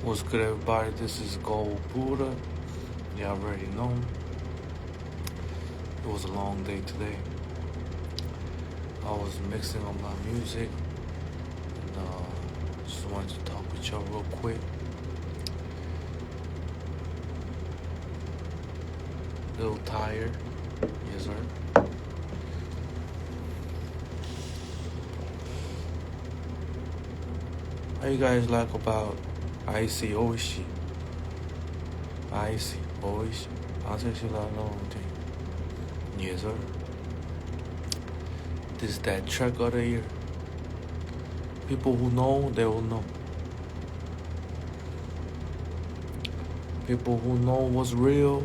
What's good, everybody? This is Gold Buddha. You already know. It was a long day today. I was mixing on my music and uh, just wanted to talk with y'all real quick. A little tired. Yes, sir. How you guys like about icy ocean, icy ocean, artificial Yes, sir. This is that track of the year. People who know, they will know. People who know what's real,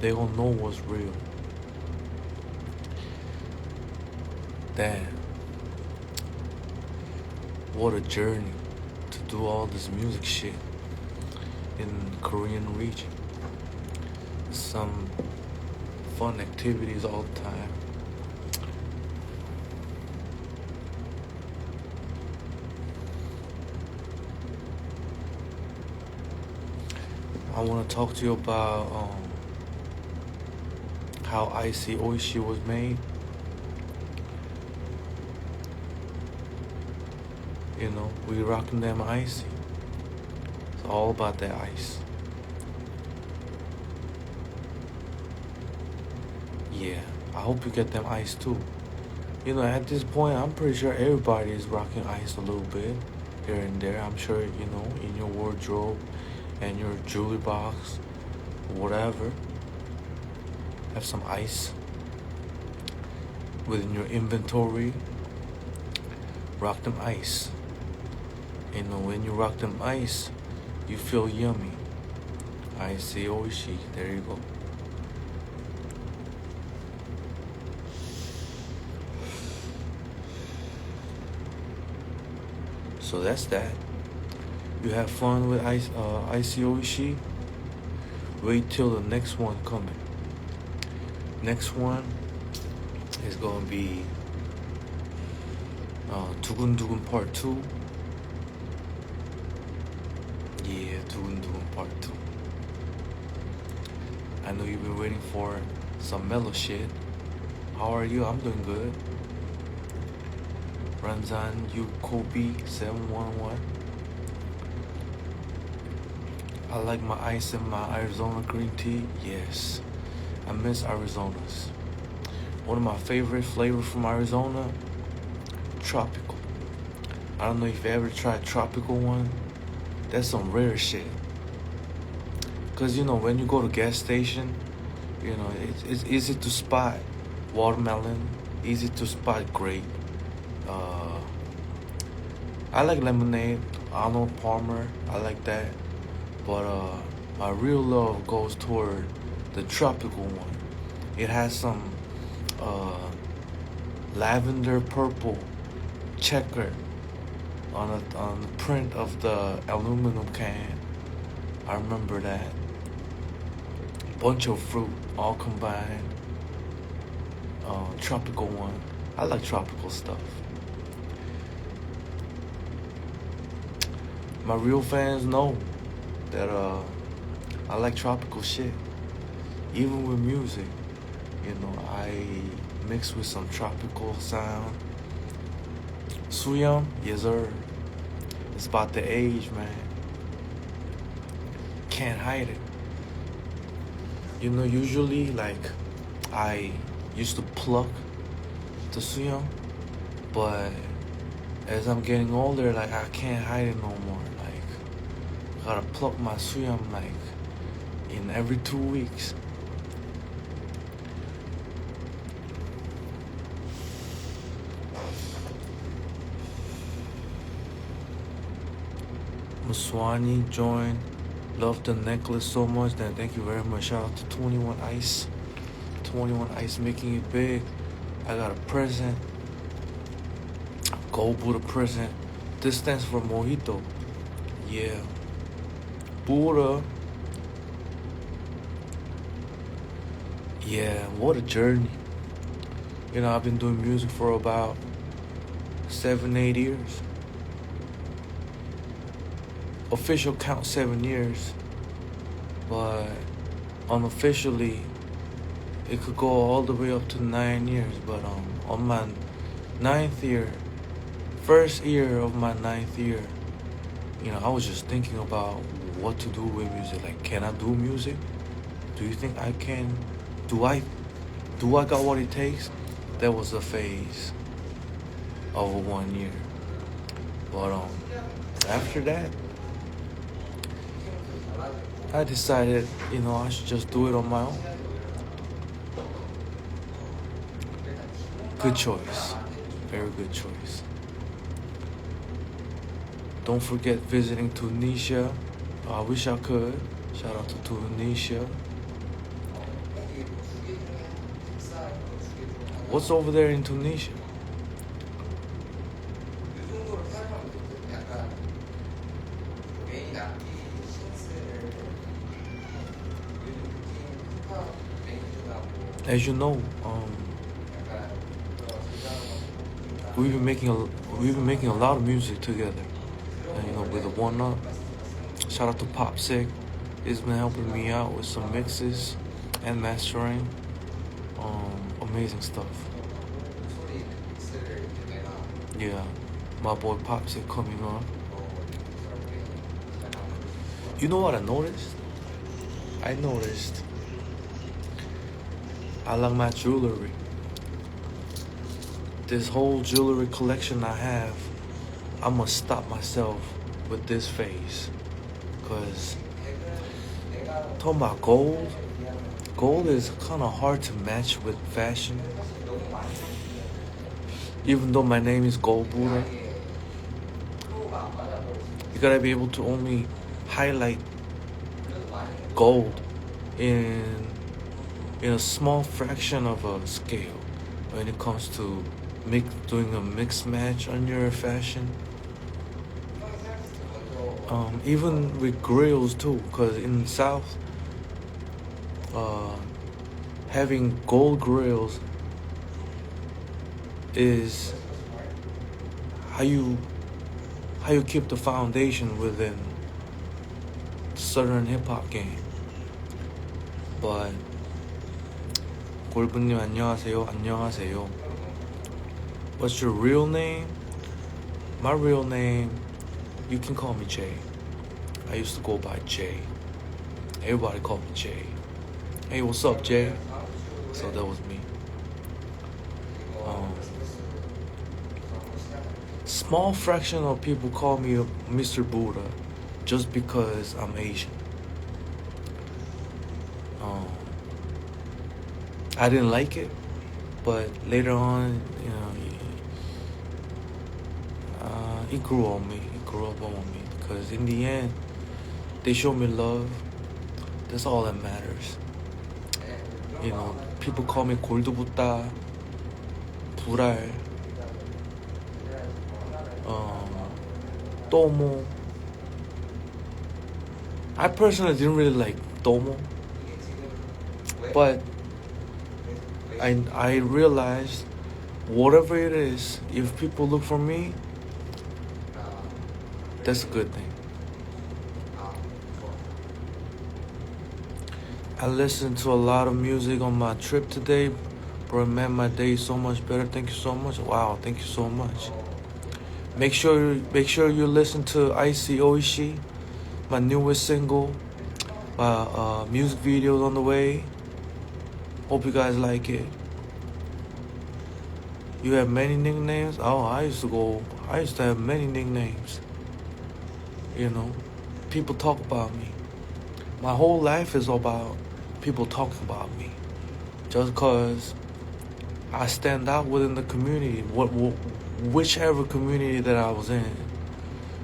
they will know what's real. Damn. What a journey do all this music shit in Korean region. Some fun activities all the time. I want to talk to you about um, how Icy Oishi was made. You know, we rocking them icy. It's all about that ice. Yeah, I hope you get them ice too. You know, at this point, I'm pretty sure everybody is rocking ice a little bit here and there. I'm sure, you know, in your wardrobe and your jewelry box, whatever, have some ice within your inventory. Rock them ice. You know, when you rock them ice, you feel yummy. Icy oishi. There you go. So that's that. You have fun with ice, uh, icy oishi. Wait till the next one coming. Next one is gonna be uh, Dugun Dugun Part Two. Yeah, Dugun Dugun Part Two. I know you've been waiting for some mellow shit. How are you? I'm doing good. Ranzan Kobe 711. I like my ice and my Arizona green tea. Yes, I miss Arizona's. One of my favorite flavors from Arizona, tropical. I don't know if you ever tried tropical one. That's some rare shit. Cause you know when you go to gas station, you know it's, it's easy to spot watermelon, easy to spot grape. Uh, I like lemonade, Arnold Palmer. I like that. But uh, my real love goes toward the tropical one. It has some uh, lavender purple checker on a, on the print of the aluminum can. I remember that. Bunch of fruit all combined. Uh, tropical one. I like tropical stuff. My real fans know that uh, I like tropical shit. Even with music, you know, I mix with some tropical sound. Suyam, yes sir. It's about the age, man. Can't hide it. You know, usually like I used to pluck the suyam, but as I'm getting older, like I can't hide it no more. Like I gotta pluck my suyam like in every two weeks. Muswani joined. Love the necklace so much. Then thank you very much. Shout out to 21 Ice. 21 Ice making it big. I got a present. Gold Buddha present. This stands for Mojito. Yeah. Buddha. Yeah, what a journey. You know, I've been doing music for about seven, eight years. Official count seven years, but unofficially it could go all the way up to nine years. But um, on my ninth year, first year of my ninth year, you know, I was just thinking about what to do with music. Like, can I do music? Do you think I can? Do I? Do I got what it takes? That was a phase of one year. But um, after that, I decided, you know, I should just do it on my own. Good choice. Very good choice. Don't forget visiting Tunisia. I wish I could. Shout out to Tunisia. What's over there in Tunisia? As you know, um, we've been making a we've been making a lot of music together. And, you know, with the one up. Shout out to Pop Sick. He's been helping me out with some mixes and mastering. Um, amazing stuff. Yeah, my boy Pop Sick coming on. You know what I noticed? I noticed I love my jewelry. This whole jewelry collection I have, I must stop myself with this phase. Cause talking about gold, gold is kind of hard to match with fashion. Even though my name is Gold Buddha, you gotta be able to only highlight gold in in a small fraction of a scale when it comes to mix, doing a mix match on your fashion. Um, even with grills too, because in South, uh, having gold grills is how you how you keep the foundation within southern hip hop game. But 골부님 안녕하세요. 안녕하세요. What's your real name? My real name, you can call me Jay. I used to go by Jay. Everybody called me Jay. Hey, what's up, Jay? So that was me. Um, small fraction of people call me Mr. Buddha just because I'm Asian. I didn't like it, but later on, you know, uh, it grew on me. It grew up on me because in the end, they showed me love. That's all that matters. You know, people call me 골드부따, 불알, um, Tomo. I personally didn't really like Tomo, but I I realized whatever it is, if people look for me, that's a good thing. I listened to a lot of music on my trip today, bro. Made my day is so much better. Thank you so much. Wow, thank you so much. Make sure make sure you listen to Icy Oishi my newest single. My uh, music videos on the way. Hope you guys like it. You have many nicknames? Oh, I used to go, I used to have many nicknames. You know, people talk about me. My whole life is about people talking about me. Just because I stand out within the community, what, whichever community that I was in.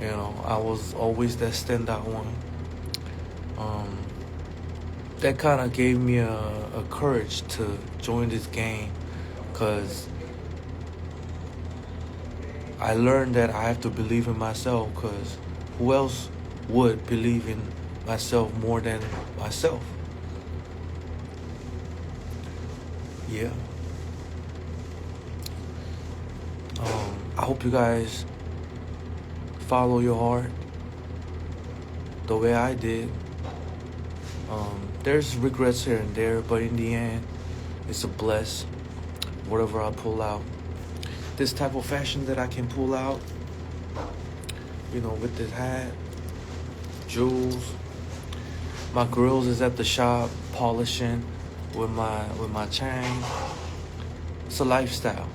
You know, I was always that standout one. Um, that kind of gave me a, a, courage to join this game because I learned that I have to believe in myself because who else would believe in myself more than myself? Yeah. Um, I hope you guys follow your heart. the way I did. Um, there's regrets here and there, but in the end, it's a bless. Whatever I pull out, this type of fashion that I can pull out, you know, with this hat, jewels. My grills is at the shop polishing with my with my chain. It's a lifestyle,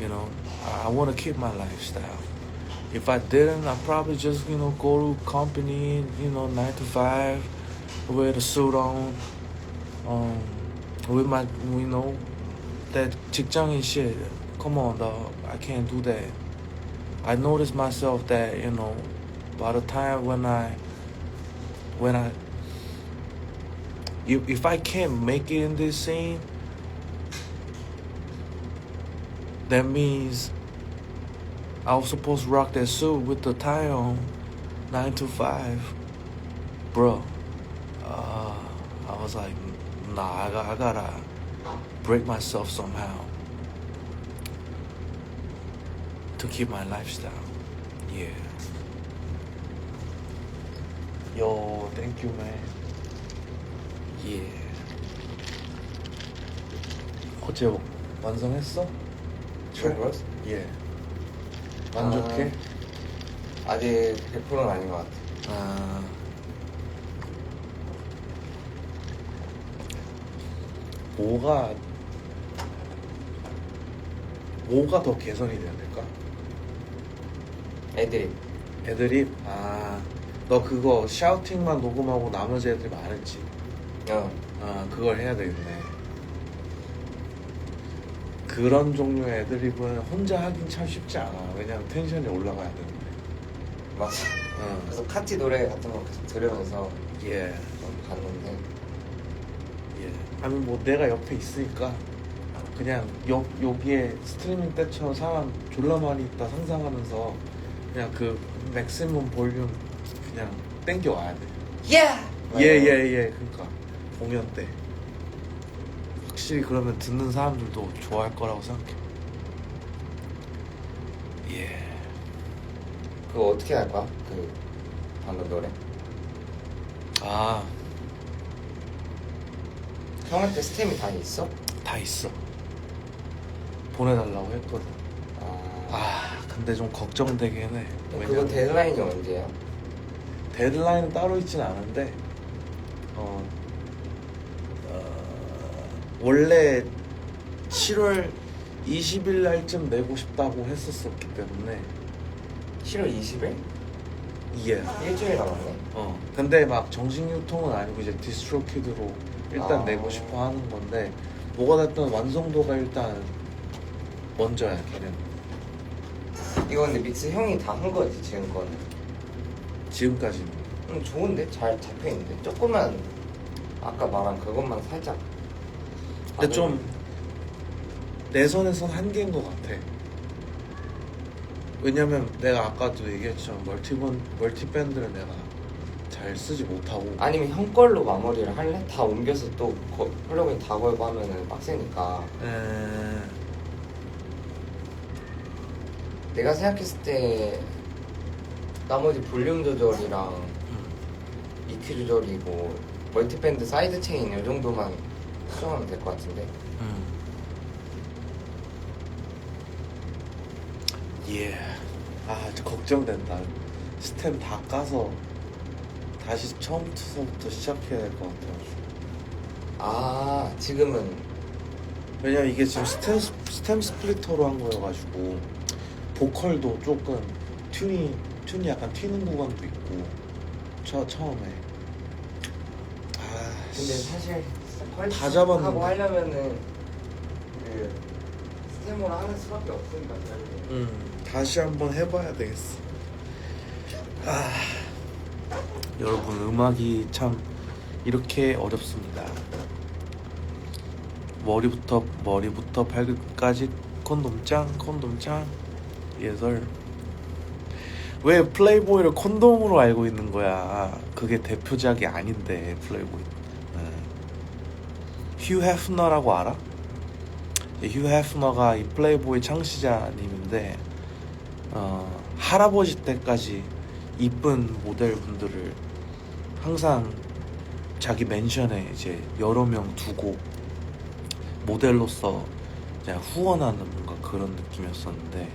you know. I, I want to keep my lifestyle. If I didn't, I'd probably just you know go to company, you know, nine to five, wear the suit on, um, with my you know that 직장인 shit. Come on, dog. I can't do that. I noticed myself that you know, by the time when I when I if, if I can't make it in this scene, that means I was supposed to rock that suit with the tie on, nine to five, bro. Uh, was like, nah, I, got, I gotta break myself somehow to keep my lifestyle. Yeah. Yo, thank you, man. 예. 어제 완성했어? 트랙버스? 예. 만족해? 아직 100%는 아닌 것 같아. 아. 뭐가 뭐가 더 개선이 돼야 될까? 애들이 애들이 아, 너 그거 샤우팅만 녹음하고 나머지 애들이 말했지. 어, 아, 그걸 해야 되겠네. 그런 종류의 애드립은 혼자 하긴 참 쉽지 않아. 왜냐면 텐션이 올라가야 되는데. 맞아. 응. 그래서 카티 노래 같은 거 계속 들으면서 예. 좀 봤는데 예. 아니 뭐 내가 옆에 있으니까 그냥 여, 여기에 스트리밍 때처럼 사람 졸라 많이 있다 상상하면서 그냥 그 맥시멈 볼륨 그냥 땡겨 와야 돼. 예! 예 예 예. 그러니까 공연 때 확실히 그러면 듣는 사람들도 좋아할 거라고 생각해. 예. 그거 어떻게 할 거야? 그 방금 노래? 아, 형한테 스템이 다 있어? 다 있어. 보내달라고 했거든. 아, 아, 근데 좀 걱정되긴 해. 그거 왜냐면 데드라인이 언제야? 데드라인은 따로 있진 않은데, 어, 어, 원래 7월 20일 날쯤 내고 싶다고 했었었기 때문에, 7월 20일? 예. 일주일 남았네. 어, 근데 막 정식 유통은 아니고 이제 디스트로키드로 일단 아. 내고 싶어 하는 건데, 뭐가 됐든 완성도가 일단 먼저야, 걔는. 이거 근데 믹스 형이 다 한 거지 지금 거는. 지금까지는. 음, 좋은데? 잘 잡혀 있는데 조금만 아까 말한 그것만 살짝. 근데 좀내 손에선 한계인 것 같아. 왜냐면 내가 아까도 얘기했지만 멀티본 멀티밴드를 내가 잘 쓰지 못하고 아니면 형 걸로 마무리를 할래? 다 옮겨서 또 거- 플러그인 다 걸고 하면은 빡세니까 에... 내가 생각했을 때 나머지 볼륨 조절이랑 음, EQ 조절이고 멀티밴드 사이드 체인 이 정도만 수정하면 될 것 같은데 음. 예. 아, 저 걱정된다. 스템 다 까서 다시 처음부터 시작해야 될 것 같아가지고. 아 지금은 왜냐면 이게 지금 스템, 스템 스플리터로 한 거여가지고 보컬도 조금 튠이 튠이 약간 튀는 구간도 있고 처 처음에 아 근데 씨. 사실 다 잡았는데. 하고 하려면은 그 스템으로 하는 수밖에 없으니까. 음 다시 한번 해봐야 되겠어. 아 여러분 음악이 참 이렇게 어렵습니다. 머리부터 머리부터 발끝까지 콘돔짱 콘돔짱 예설. 왜 플레이보이를 콘돔으로 알고 있는 거야? 그게 대표작이 아닌데 플레이보이. 네. 휴 헤프너라고 알아? 이휴 헤프너가 이 플레이보이 창시자님인데 어, 할아버지 때까지 이쁜 모델분들을 항상 자기 맨션에 이제 여러 명 두고 모델로서 그냥 후원하는 뭔가 그런 느낌이었었는데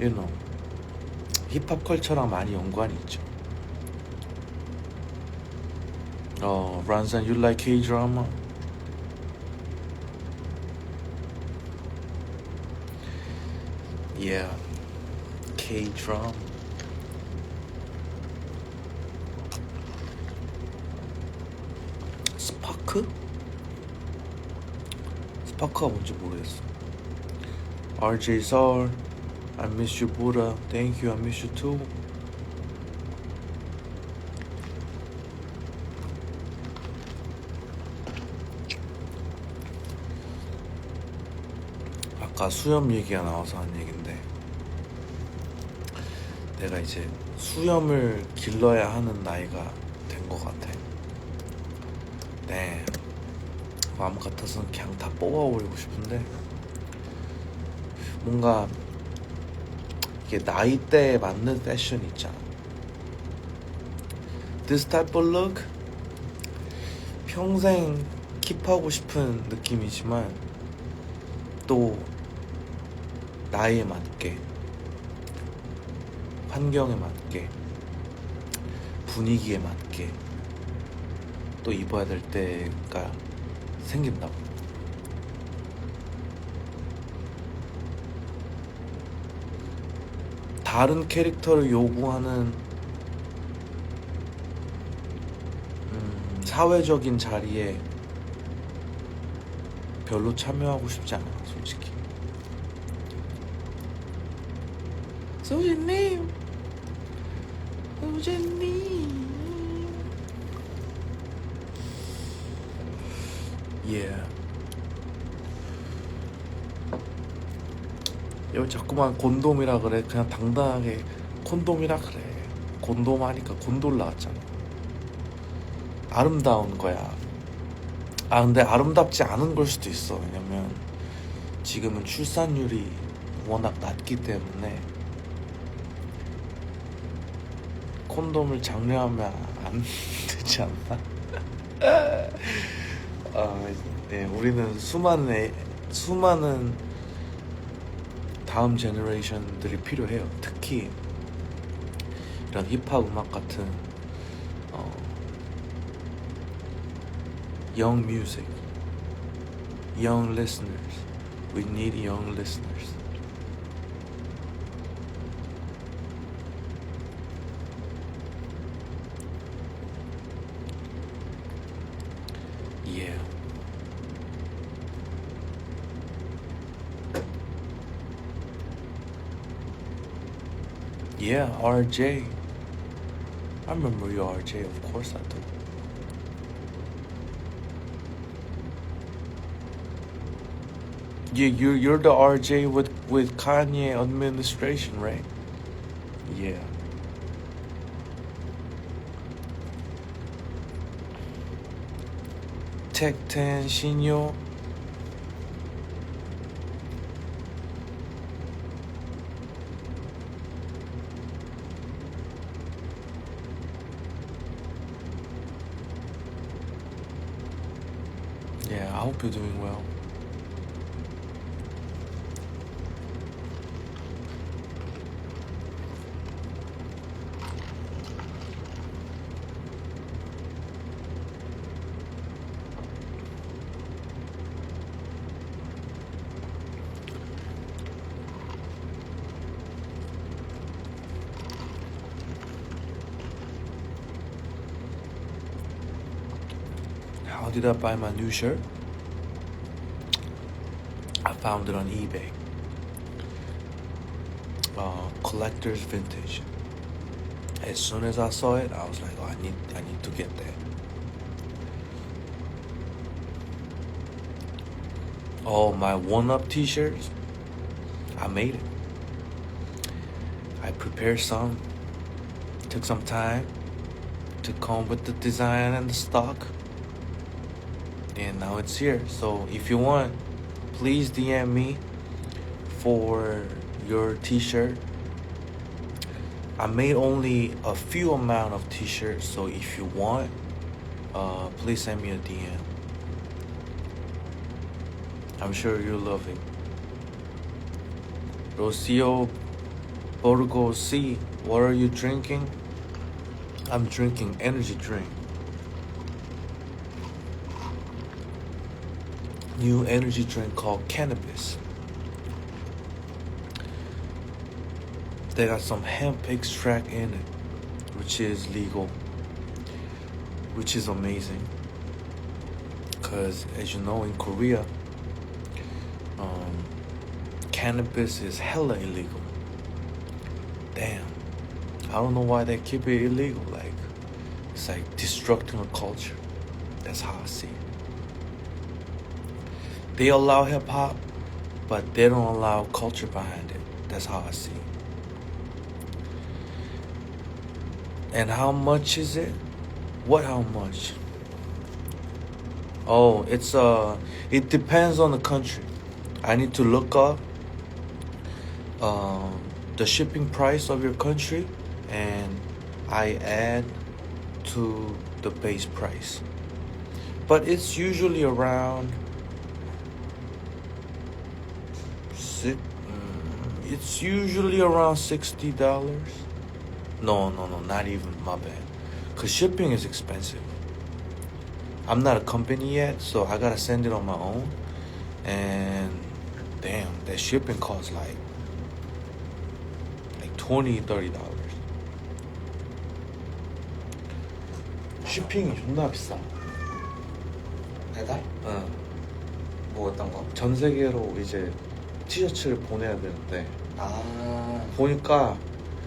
you know 힙합 컬처랑 많이 연관이 있죠. 어, Ransan, you like K-drama? Yeah, K-drama. 스파크? 스파크가 뭔지 모르겠어. RJ Soul, I miss you, Buddha. Thank you, I miss you too. 아까 수염 얘기가 나와서 한 얘긴데 내가 이제 수염을 길러야 하는 나이가 된 것 같아. 네. 마음 같아서는 그냥 다 뽑아버리고 싶은데 뭔가 이게 나이대에 맞는 패션 있잖아. This type of look 평생 킵하고 싶은 느낌이지만 또 나이에 맞게 환경에 맞게 분위기에 맞게 또 입어야 될 때가 생긴다고. 다른 캐릭터를 요구하는 음, 사회적인 자리에 별로 참여하고 싶지 않아, 솔직히. 소진님, 소진님. Yeah. 여기 자꾸만 곤돔이라 그래. 그냥 당당하게 콘돔이라 그래. 곤돔 하니까 곤돌 나왔잖아. 아름다운 거야. 아 근데 아름답지 않은 걸 수도 있어. 왜냐면 지금은 출산율이 워낙 낮기 때문에 콘돔을 장려하면 안 되지 않나? 아, 네, 우리는 수많은 애, 수많은 다음 제너레이션들이 필요해요. 특히 이런 힙합 음악 같은 어, young music, young listeners. We need young listeners. RJ. I remember you, RJ. Of course I do. Yeah, you you're the RJ with with Kanye administration, right? Yeah. Tech Ten Shinyo. Hope you're doing well. How did I buy my new shirt? Found it on eBay. Uh, collector's vintage. As soon as I saw it, I was like, oh, I need, I need to get that. Oh, my one-up T-shirts. I made it. I prepared some. Took some time to come with the design and the stock. And now it's here. So if you want, please DM me for your t-shirt. I made only a few amount of t-shirts, so if you want, uh, please send me a DM. I'm sure you'll love it. Rocio Borgo C, what are you drinking? I'm drinking energy drink. New energy drink called cannabis. They got some hemp extract in it, which is legal, which is amazing. Because, as you know, in Korea, um, cannabis is hella illegal. Damn. I don't know why they keep it illegal. Like, it's like destructing a culture. That's how I see it. They allow hip hop, but they don't allow culture behind it. That's how I see it. And how much is it? What how much? Oh, it's uh it depends on the country. I need to look up um the shipping price of your country and I add to the base price. But it's usually around six, mm, it's usually around sixty dollars. No, no, no, not even. My bad. Cause shipping is expensive. I'm not a company yet, so I gotta send it on my own. And damn, that shipping costs like like 20 30 dollars. shipping이 존나 비싸. 배달? 응. 뭐 어떤 거? 전 세계로 이제 티셔츠를 보내야 되는데 아 보니까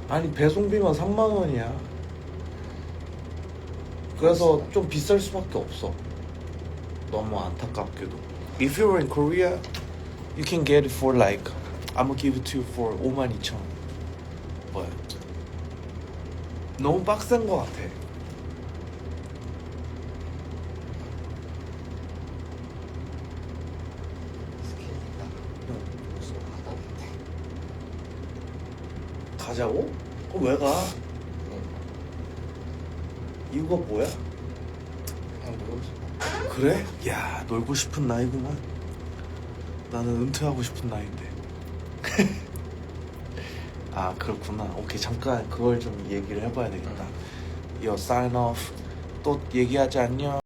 아니 배송비만 3만 원이야. 그래서 좀 비쌀 수밖에 없어. 너무 안타깝게도. If you're in Korea, you can get it for like I'm gonna give it to you for 5만 2천. But 너무 빡센 거 같아. 가자고? 그럼 왜 가? 이유가 뭐야? 그냥 놀고 싶어 그래? 야 놀고 싶은 나이구만 나는 은퇴하고 싶은 나이인데 아 그렇구나 오케이 잠깐 그걸 좀 얘기를 해봐야 되겠다 여 sign off 또 얘기하지 않냐